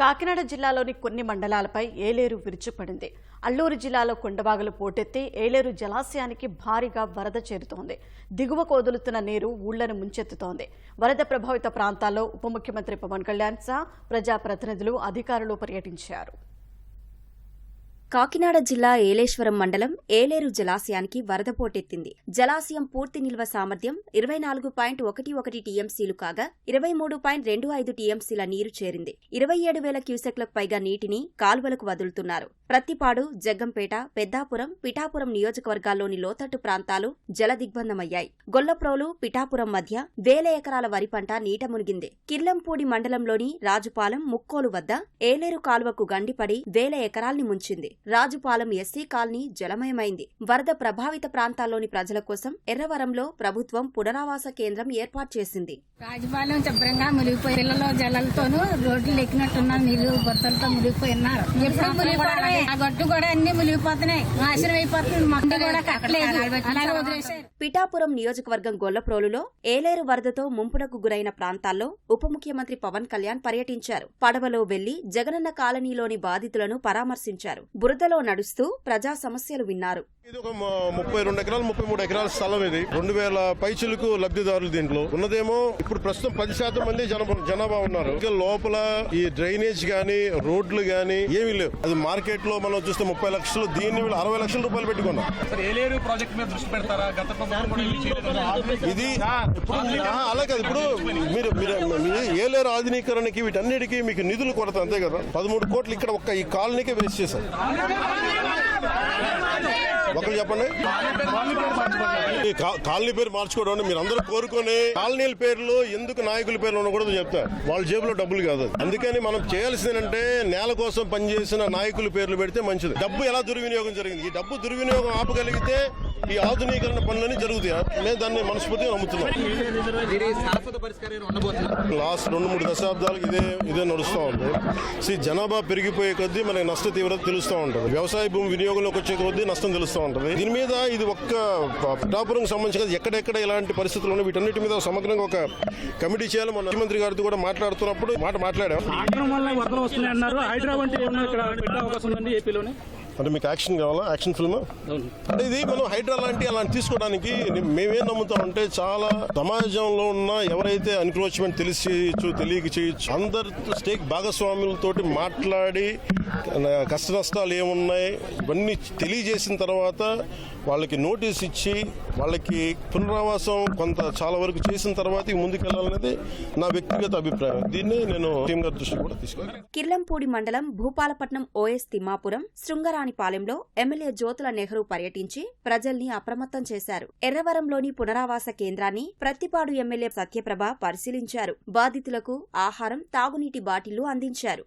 కాకినాడ జిల్లాలోని కొన్ని మండలాలపై ఏలేరు విరుచుపడింది. అల్లూరు జిల్లాలో కొండబాగులు పోటెత్తి ఏలేరు జలాశయానికి భారీగా వరద చేరుతోంది. దిగువ కోదులుతున్న నీరు ఊళ్ళను ముంచెత్తుతోంది. వరద ప్రభావిత ప్రాంతాల్లో ఉప ముఖ్యమంత్రి పవన్ కళ్యాణ్ సహా ప్రజాప్రతినిధులు అధికారులు పర్యటించారు. కాకినాడ జిల్లా ఏలేశ్వరం మండలం ఏలేరు జలాశయానికి వరద పోటెత్తింది. జలాశయం పూర్తి నిల్వ సామర్థ్యం ఇరవై నాలుగు పాయింట్ ఒకటి ఒకటి టీఎంసీలు కాగా ఇరవై మూడు పాయింట్ రెండు ఐదు టీఎంసీల నీరు చేరింది. ఇరవై ఏడు వేల క్యూసెక్లకు పైగా నీటిని కాలువలకు వదులుతున్నారు. ప్రత్తిపాడు జగ్గంపేట పెద్దాపురం పిఠాపురం నియోజకవర్గాల్లోని లోతట్టు ప్రాంతాలు జలదిగ్బంధమయ్యాయి. గొల్లప్రోలు పిఠాపురం మధ్య వేల ఎకరాల వరి పంట నీట మునిగింది. కిర్లంపూడి మండలంలోని రాజుపాలెం ముక్కోలు వద్ద ఏలేరు కాలువకు గండిపడి వేల ఎకరాల్ని ముంచింది. రాజుపాలెం ఎస్సీ కాలనీ జలమయమైంది. వరద ప్రభావిత ప్రాంతాల్లోని ప్రజల కోసం ఎర్రవరంలో ప్రభుత్వం పునరావాస కేంద్రం ఏర్పాటు చేసింది. రాజపాలెం శుభ్రంగా మునిగిపోయి పిల్లలు జలాలతోనూ రోడ్లు ఎక్కినట్టున్న నీళ్ళు బొత్తలతో గట్టు కూడా అన్ని మునిగిపోతున్నాయి. నాశనం అయిపోతుంది. మందు కూడా కట్టలేదు. అలాగే వదిలేసారు. పిఠాపురం నియోజకవర్గం గొల్లప్రోలులో ఏలేరు వరదతో ముంపునకు గురైన ప్రాంతాల్లో ఉప ముఖ్యమంత్రి పవన్ కళ్యాణ్ పర్యటించారు. పడవలో వెళ్ళి జగనన్న కాలనీలోని బాధితులను పరామర్శించారు. బురదలో నడుస్తూ ప్రజా సమస్యలు విన్నారు. ఇది ఒక ముప్పై రెండు ఎకరాలు ముప్పై మూడు ఎకరాల స్థలం ఇది. రెండు వేల పైచులకు లబ్ధిదారులు దీంట్లో. ఉన్నదేమో ఇప్పుడు ప్రస్తుతం పది శాతం మంది జన- జనాభా ఉన్నారు. ఇంకా లోపల ఈ డ్రైనేజ్ గానీ రోడ్లు గానీ ఏమీ లేవు. అది మార్కెట్లో మనం చూస్తే ముప్పై లక్షలు దీన్ని వీళ్ళు అరవై లక్షల రూపాయలు పెట్టుకున్నాం ప్రాజెక్ట్ మీద దృష్టి పెడతారా. ఇది ఇప్పుడు ఆహా, అలా కాదు. ఇప్పుడు మీరు ఏలేరు ఆధునీకరణకి వీటన్నిటికీ మీకు నిధులు కొరత అంతే కదా? పదమూడు కోట్లు ఇక్కడ ఒక్క ఈ కాలనీకే వేస్ట్ చేశారు. ఒకరు చెప్పండి. ఈ కాలనీ పేరు మార్చుకోవడం మీరు అందరూ కోరుకొని కాలనీల పేర్లు ఎందుకు నాయకుల పేర్లు ఉండకూడదు చెప్తారు. వాళ్ళ జేబులో డబ్బులు కాదు. అది. అందుకని మనం చేయాల్సిందంటే నేల కోసం పనిచేసిన నాయకుల పేర్లు పెడితే మంచిది. డబ్బు ఎలా దుర్వినియోగం జరిగింది? ఈ డబ్బు దుర్వినియోగం ఆపగలిగితే ఈ ఆధునీకరణ పనులన్నీ జరుగుతాయి? నేను దాన్ని మనస్ఫూర్తిగా నమ్ముతున్నాను లాస్ట్ రెండు మూడు దశాబ్దాలకు ఇదే ఇదే నడుస్తూ ఉంది. సి జనాభా పెరిగిపోయే కొద్దీ మనకి నష్ట తీవ్రత తెలుస్తూ ఉంటుంది. వ్యవసాయ భూమి వినియోగంలోకి వచ్చే కొద్దీ నష్టం తెలుస్తూ ఉంటుంది. దీని మీద ఇది ఒక్క పిఠాపురం సంబంధించి కాదు, ఎక్కడెక్కడ ఇలాంటి పరిస్థితులు ఉన్నాయి వీటన్నిటి మీద సమగ్రంగా ఒక కమిటీ చేయాలి. మన ముఖ్యమంత్రి గారితో కూడా మాట్లాడుతున్నప్పుడు మాట మాట్లాడాం. ఆగ్రహం వల్ల వరదలు వస్తున్నాయి అన్నారు హైదరాబాద్ అంటే మీకు యాక్షన్ కావాలా? Action film? అంటే ఇది మనం హైడ్రా లాంటి అలాంటి తీసుకోవడానికి మేమేం నమ్ముతామంటే చాలా సమాజంలో ఉన్న ఎవరైతే అన్క్రోచ్మెంట్ తెలిసి చేయొచ్చు తెలియక చేయొచ్చు అందరి స్టేక్ భాగస్వాములతోటి మాట్లాడి కష్ట నష్టాలు ఏమున్నాయి ఇవన్నీ తెలియజేసిన తర్వాత వాళ్ళకి నోటీస్ ఇచ్చి వాళ్ళకి పునరావాసం కొంత చాలా వరకు చేసిన తర్వాత ముందుకెళ్ళాలనేది నా వ్యక్తిగత అభిప్రాయం. దీన్ని నేను టీం గారి దృష్టి కూడా తీసుకెళ్ళాను కిర్లంపూడి మండలం భూపాలపట్నం ఓఎస్ తిమ్మాపురం శృంగరానిపాలెంలో ఎమ్మెల్యే జ్యోతుల నెహ్రూ పర్యటించి ప్రజల్ని అప్రమత్తం చేశారు. ఎర్రవరంలోని పునరావాస కేంద్రాన్ని ప్రత్తిపాడు ఎమ్మెల్యే సత్యప్రభ పరిశీలించారు. బాధితులకు ఆహారం తాగునీటి బాటిళ్ళు అందించారు.